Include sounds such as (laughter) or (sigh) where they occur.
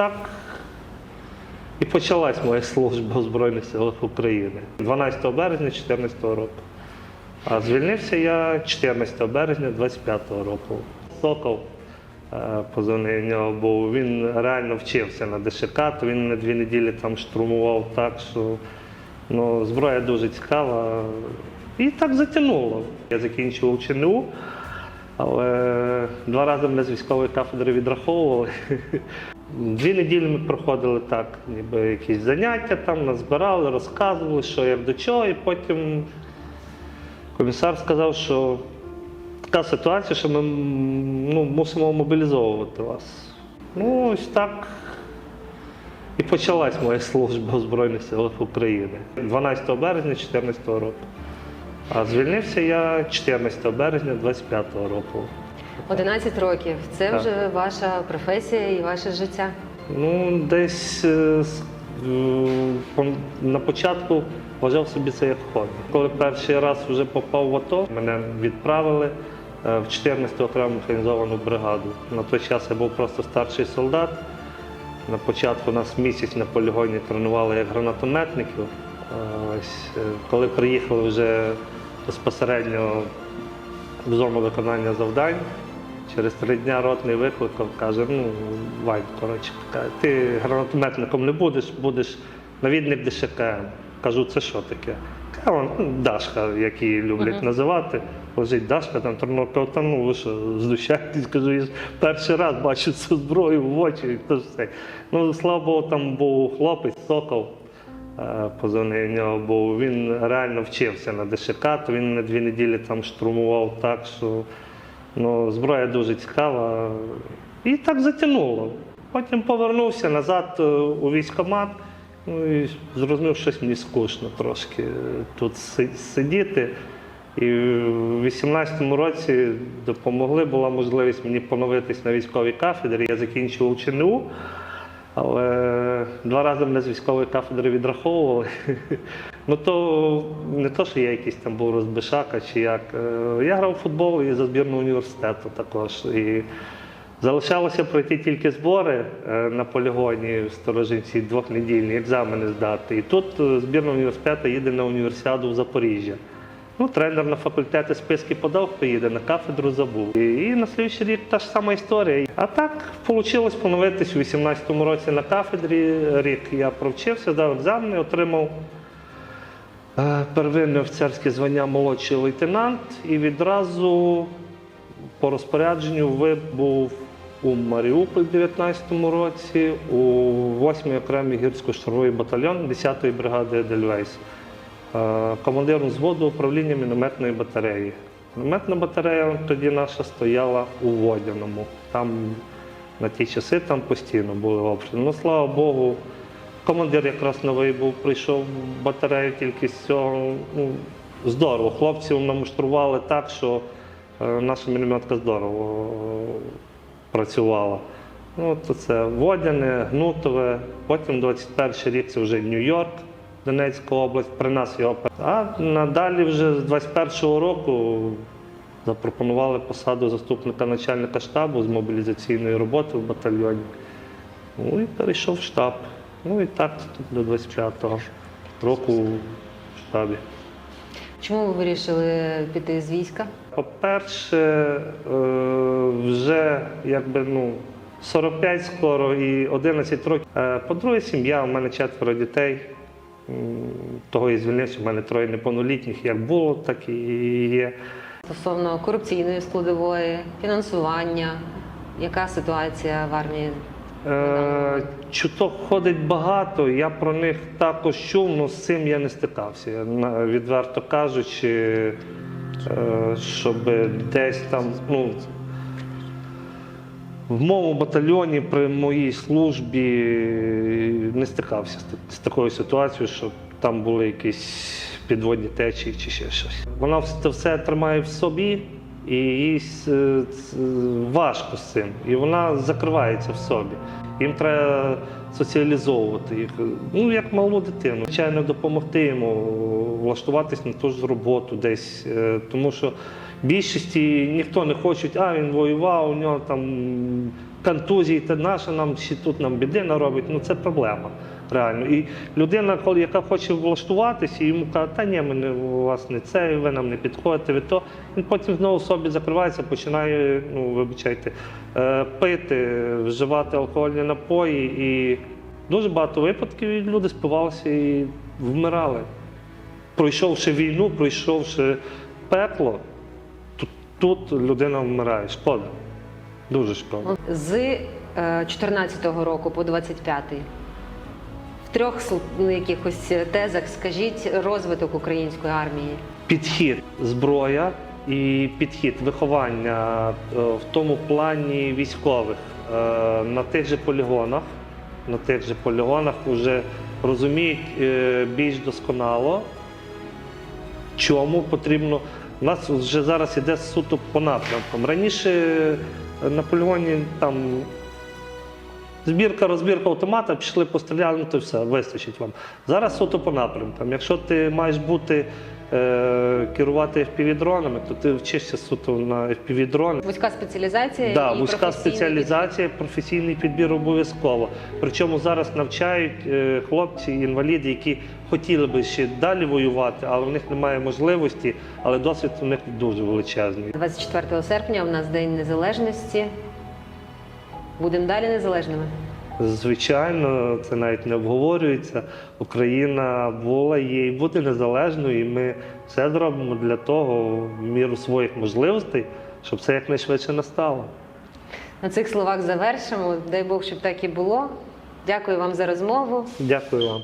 так і почалась моя служба в Збройних силах України 12 березня 2014 року. А звільнився я 14 березня 25 року. Сокол е, позивний в нього був. Він реально вчився на ДШК, то він на дві неділі там штурмував так, що ну, зброя дуже цікава. І так затягнуло. Я закінчував ЧНУ, але два рази мене з військової кафедри відраховували. (laughs) Дві неділі ми проходили так, ніби якісь заняття там, нас збирали, розказували, що як до чого, і потім комісар сказав, що така ситуація, що ми ну, мусимо мобілізовувати вас. Ну, ось так і почалась моя служба в Збройних силах України 12 березня 2014 року. А звільнився я 14 березня 2025 року. 11 років. Це Так. вже ваша професія і ваше життя. Ну, десь е, с- е, на початку вважав собі це як хобі. Коли перший раз вже попав в АТО, мене відправили е, в 14-ту окрему механізовану бригаду. На той час я був просто старший солдат. На початку нас місяць на полігоні тренували як гранатометників. Е, Ось, е, коли приїхали вже безпосередньо в зону виконання завдань, Через три дня ротний викликав, каже, ну, Вань, коротше, ти гранатометником не будеш, будеш навідник ДШКМ. Кажу, це що таке? Каже, ну, Дашка, як її люблять Мгм. називати. Лежить Дашка, там Тернопіль, та ну ви що, здущаєтесь, (laughs) кажу, я перший раз бачу цю зброю в очі. і то ж все. Ну, слава Богу, там був хлопець, сокол. е, Позивний в нього був. Він реально вчився на ДШК, то він на дві неділі там штурмував так, що Ну, зброя дуже цікава. І так затягнуло. Потім повернувся назад е, у військкомат. Ну і зрозумів, що щось мені скучно трошки тут сидіти. І в 18-му році допомогли, була можливість мені поновитись на військовій кафедрі. Я закінчував ЧНУ, але два рази мене з військової кафедри відраховували. (laughs) Ну то не то, що я якийсь там був розбишака чи як. Е, Я грав в футбол і за збірну університету також. І залишалося пройти тільки збори е, на полігоні в Сторожинці двохнедільні екзамени здати. І тут е, збірна університету їде на універсіаду в Запоріжжя. Ну, тренер на факультети списки подав, хто їде, на кафедру забув. І, і на слідчий рік та ж сама історія. А так вийшло поновитись у 18-му році на кафедрі. Рік я провчився, дав екзамени, отримав первинне офіцерське звання молодший лейтенант і відразу по розпорядженню вибув у Маріуполь в 19-му році у 8-й окремий гірсько-штурмовий батальйон 10-ї бригади Едельвейс е, командиром взводу управління мінометної батареї. Мінометна батарея тоді наша стояла у Водяному. Там на ті часи там постійно були обстріли. Ну, слава Богу, командир якраз новий був, прийшов в батарею тільки з цього. Ну, здорово. Хлопців намуштрували так, що е, наша мінометка здорово е, працювала. Ну, то це Водяне, Гнутове, потім 21 рік це вже Нью-Йорк, Донецька область, при нас його. А надалі вже з 21-го року запропонували посаду заступника начальника штабу з мобілізаційної роботи в батальйоні. Ну і перейшов в штаб. Ну і так до 25-го року в штабі. Чому ви вирішили піти з війська? По-перше, е, вже якби ну 45 скоро і 11 років. Е, По-друге, сім'я, у мене четверо дітей. Того і звільнився, у мене троє неповнолітніх, як було, так і є. Стосовно корупційної складової, фінансування, яка ситуація в армії? Е, Чуток ходить багато, я про них також чув, але з цим я не стикався. Відверто кажучи, е, щоб десь там, ну, в моєму батальйоні при моїй службі не стикався з, такою ситуацією, що там були якісь підводні течії чи ще щось. Вона все тримає в собі, і їй важко з цим. І вона закривається в собі. Їм треба соціалізовувати їх, ну як малу дитину. Звичайно, допомогти йому влаштуватись на ту ж роботу десь. Е, Тому що більшості ніхто не хоче, а він воював, у нього там контузії, та наше нам ще тут нам біди наробить, ну це проблема. Реально. І людина, коли- яка хоче влаштуватися, йому каже, та ні, ми не, у вас не це, ви нам не підходите, ви то. Він потім знову собі закривається, починає, ну, вибачайте, е, пити, вживати алкогольні напої. І дуже багато випадків, люди спивалися і вмирали. Пройшовши війну, пройшовши пекло, тут, тут людина вмирає. Шкода. дуже шкода. З 14-го року по 25-й. Трьох якихось тезах скажіть розвиток української армії. Підхід зброя і підхід виховання е, в тому плані військових е, на тих же полігонах, на тих же полігонах вже розуміють е, більш досконало, чому потрібно. У нас вже зараз іде суто по напрямкам. Раніше е, на полігоні там збірка, розбірка автомата, пішли, постріляли, ну то все, вистачить вам. Зараз суто по напрямкам. Якщо ти маєш бути е, керувати FPV-дронами, то ти вчишся суто на FPV-дрони. Вузька спеціалізація Да, і вузька професійний спеціалізація, професійний підбір обов'язково. Причому зараз навчають е, хлопці, інваліди, які хотіли би ще далі воювати, але в них немає можливості, але досвід у них дуже величезний. підхід. 24 серпня у нас День Незалежності. Будемо далі незалежними. Звичайно, це навіть не обговорюється. Україна була, є і буде незалежною, і ми все зробимо для того, в міру своїх можливостей, щоб це якнайшвидше настало. На цих словах завершимо. Дай Бог, щоб так і було. Дякую вам за розмову. Дякую вам.